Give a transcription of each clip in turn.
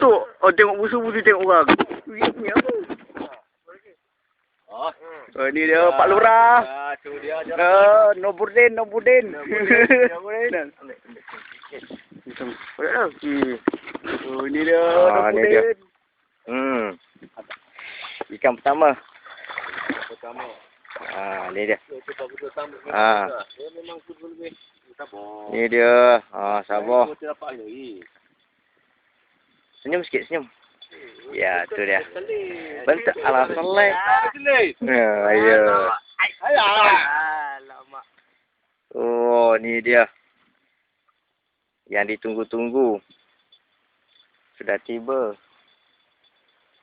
Tuk. Oh, tengok musuh-musuh tengok orang. Ni apa? Oh. Oh, ni dia Pak Lurah. Ah, tu dia je. Uh, Nobudin, Nobudin. Nobudin. Tau. Oh, ni dia Ah, ni dia. Nobudin. Hmm. Ikan pertama. Pertama. Ah, ni dia. Ah. Dia. Sabar. Ni dia. Ah, sabar. Kau tidak dapat lagi. Senyum sikit, senyum. Ya, tu dia. Bentuk ala. Selit. Ya, ya. Alamak. Oh, ni dia. Yang ditunggu-tunggu. Sudah tiba.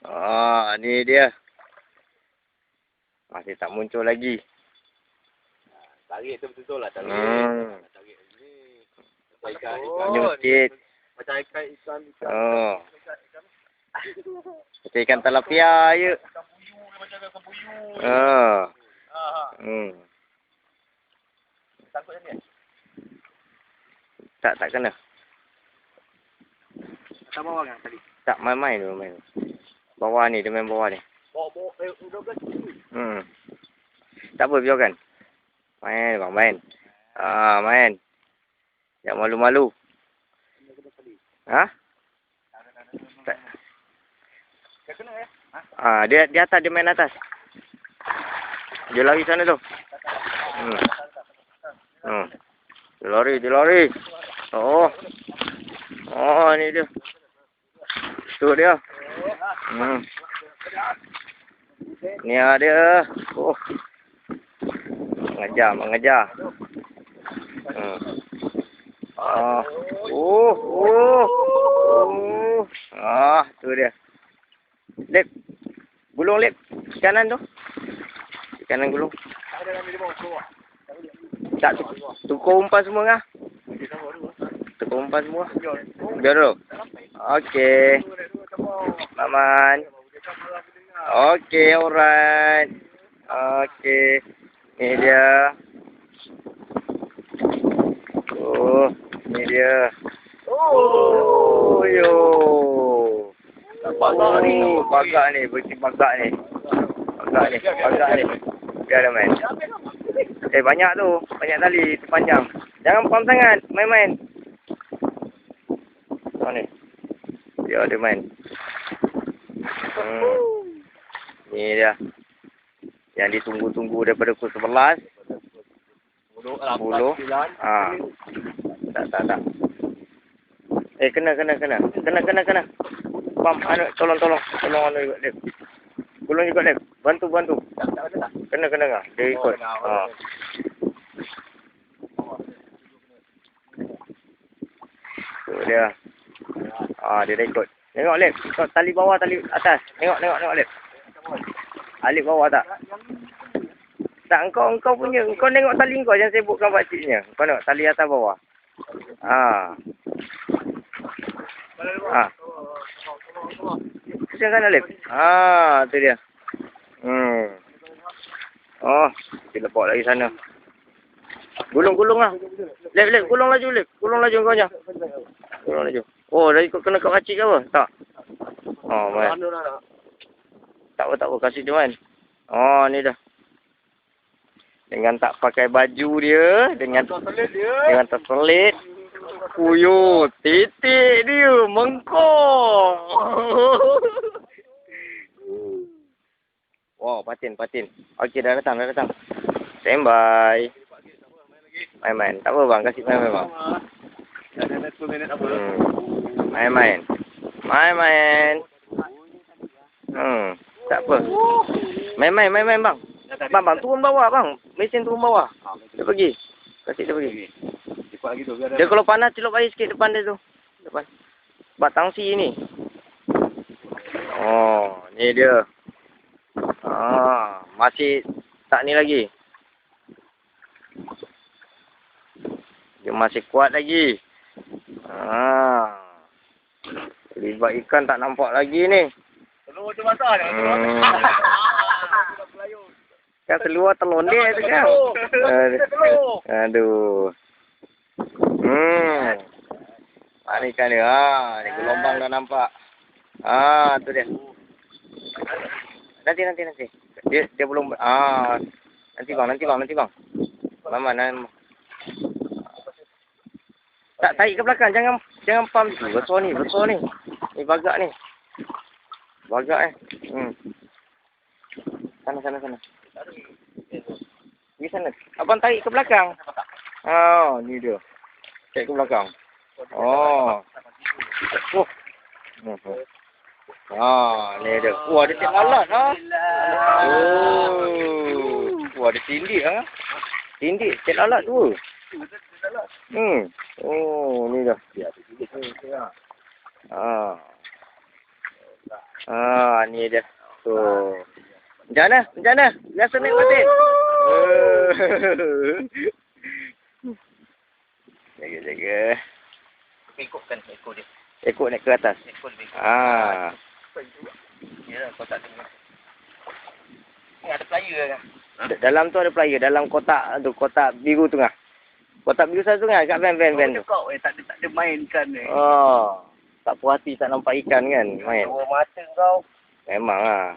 Ah, ni dia. Masih tak muncul lagi. Tarik tu betul-betul lah tarik. Hmm. Tarik ni. Macam ikan Senyum ikan. sikit. Macam ikan ikan ikan. Oh. Macam ikan talapia je. Ikan macam ikan buyu. Ah. Ah. Hmm. Sangkut ni. Tak, tak kena. Tak bawah kan tadi. Tak, main-main dulu main. Bawah ni, dia main bawah ni. Bawa bawa eh udah kan. Hmm. Tak apa, biarkan. Main, bang, main. Ah, main. Jangan malu-malu. Ha? Tak. Ah, dia di atas, dia main atas. Dia lari sana tu. Hmm. Hmm. Dia lari, dia lari. Oh. Oh, ni dia. Tu dia. Hmm. Ni ada. Oh. Mengejar, mengejar. Hmm. Ah. Oh, oh. Oh. Ah, tu dia. Lip. Gulung lip. Kanan tu. Kanan gulung. Tak tu. Tukar umpan semua ngah. Tukar umpan semua. Biar dulu. Okey. Maman. Okey, alright. Okey. Ni dia. Oh, dia. Oh, yo. Bagak ni. Oh, Bagak ni, berarti bagak ni. Bagak ni, bagak ni. Biar dia main. Eh, banyak tu. Banyak tali, terpanjang. Jangan pam sangat. Main-main. Oh ni. Biar dia main. Hmm. Ni dia. Yang ditunggu-tunggu daripada pukul 11. Bulu, Bulu. Ah. Tak, tak, tak. Eh, kena, kena, kena. Kena, kena, kena. Pam, anu, tolong, tolong. Tolong anu juga, Dek. Gulung juga, Dek. Bantu, bantu. Kena, kena ngah. Dia ikut. Ha. Tu dia. Ah, dia dah ikut. Tengok, Lep. Tengok tali bawah, tali atas. Tengok, tengok, tengok, Lep. Alip bawah tak? Tak, engkau, engkau punya. Engkau tengok tali kau. Jangan sibukkan pakciknya. Kau tengok tali atas bawah. Ha. Ha. Pusing kan Alip? Ha, tu dia. Hmm. Oh, kita lepak lagi sana. Gulung, gulung lah. Lep, lep, gulung laju, lep. Gulung laju kau nya. Gulung laju. Oh, dah ikut kena kat pakcik ke apa? Tak. Oh, main. Tak apa, tak apa. Kasih dia main. Oh, ni dah. Dengan tak pakai baju dia. Dengan dengan terselit. Kuyo, titik dia. Mengkong. wow, patin, patin. Okey, dah datang, dah datang. Standby. Main-main. Tak apa bang, kasih main-main bang. Hmm. Main-main. Main-main. Hmm. Tak apa. Main-main, main-main bang. Bang, bang, turun bawah bang. Mesin turun bawah. Dia pergi. Kasih dia pergi. Cepat lagi tu biar Dia kalau panas celup air sikit depan dia tu. Depan. Batang si ni. Oh, ni dia. Ah, masih tak ni lagi. Dia masih kuat lagi. Ah. Libat ikan tak nampak lagi ni. Telur masa ni. Hmm. Kan seluar terlondek tu kan. Aduh. Hmm. Mana ikan dia? Ha, ni gelombang dah nampak. Ah, tu dia. Nanti nanti nanti. Dia dia belum ah nanti bang nanti bang nanti bang. Mama nan. Tak tarik ke belakang jangan jangan pam. Besar ni, besar ni. Ni bagak ni. Bagak eh. Hmm. Sana sana sana. Pergi sana. Abang tarik ke belakang. Oh, ni dia. Tarik ke belakang. Oh. Oh. Ah, ni dia. Wah, ada tek lalat ha. Oh. Wah, ada tindik ha. Tindik tek lalat tu. Hmm. Oh, ni dah. Ah. Ah, ni dia. Tu. Macam mana? Macam mana? Biasa naik batin. jaga, jaga. Ikutkan ekor dia. Ekor naik ke atas. Ekor lebih. Ah. Ya lah, kau tak dengar. Ni ada player kan? D- Dalam tu ada player. Dalam kotak tu. Kotak biru tengah. Kotak biru satu tengah. Kat van-van-van tu. Kau eh tak ada tak ada mainkan eh. Oh. Tak puas hati tak nampak ikan kan. Main. Dua mata kau. Memang lah.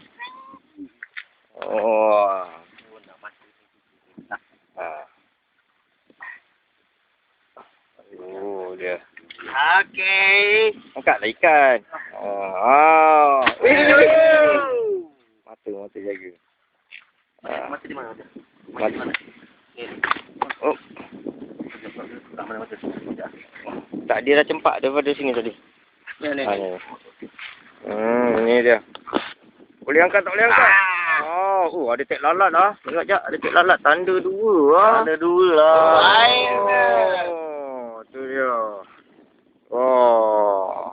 Oh. Dua nak mata. Ah. Oh, dia. Okey. Angkatlah ikan. Oh. Mata, mata jaga. Ah. Mata di mana dia? Mata. mana? Eh, Oh. tak mana mata. Tak, dia dah cempak daripada sini tadi. Ni, ni, Ah, ni. ni. Hmm, ni dia. Boleh angkat tak boleh angkat? Oh, uh, ada tek lalat lah. Tengok jap, ada tek lalat. Tanda dua lah. Ada dua lah. Oh, tu dia. Oh.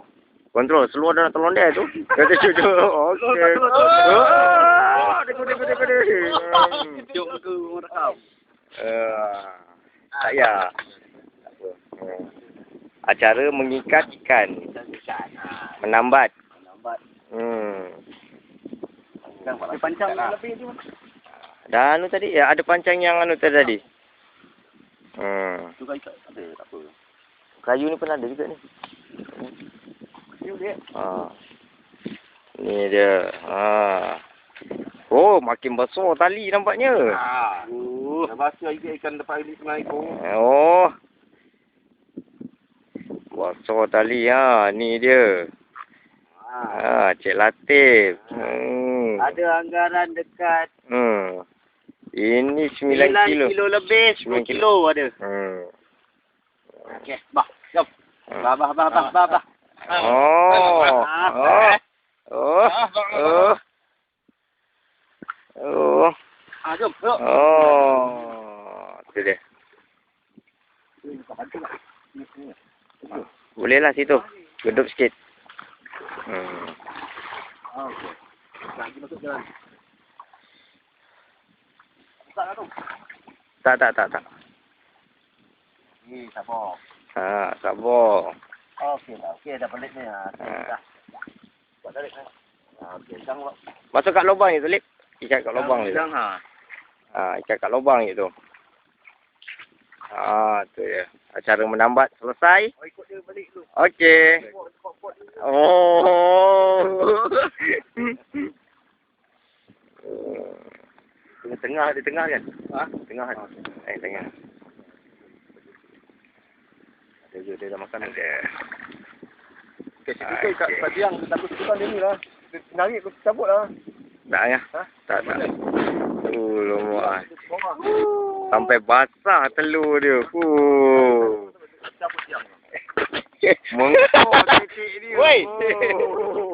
Kontrol, seluar dalam telur dia tu. Kata cucu. Okey. Oh, orang rekam. Uh, tak payah. Tak apa. Hmm. Acara mengikat ikan. Menambat. Hmm. Pancang lebih tu. Dah anu tadi, ya, ada pancang yang anu tadi. tadi. Hmm. Tu kan ikat. Ada, tak apa. Kayu ni pun ada juga ni. Ha. Ni dia. Ha. Oh, makin besar tali nampaknya. Uh. Dah baca ikan ikan dapat ini setengah ekor. Oh. Besar tali ha. Ni dia. Ah. Ha, Cik Latif. Hmm. Ada anggaran dekat Hmm. Ini 9 9 kilo. kilo lebih, 10 Sembilan kilo. kilo ada. Hmm. Okey, bah, jom. Hmm. Bah, bah, bah, bah, bah, bah. Oh. Oh. Oh. Oh. Oh. Ah, jom, jom. Oh. Tu dia. Boleh lah situ. Gedup sikit. Hmm. Okey. Nak masuk jalan. Tak tu. Tak, tak, tak, tak. Ni, sabar. Ha, sabar. Okey lah. Okey, dah balik ni. Ha. dah. Buat balik ni. Ah, okey. Buat. Masuk kat lubang ni, Tulip. Ikat kat lubang ni. Jangan ha. Ha, ikat kat lubang ni tu. Ha, tu ya. Acara menambat selesai. Oh, ikut dia balik tu. Okey. Oh. Tengah-tengah, di tengah kan? Ha? Tengah kan? Eh, tengah. Ada je, dia dah makan ada. Okey, kita kat kat tiang. Kita takut sukan dia ni lah. Dia Narik aku cabut lah. Tak ya? Ha? Tak, tak. Uh, lemak. Sampai basah telur dia. Uh. Cabut tiang. Mengkok titik dia. Woi. Oh.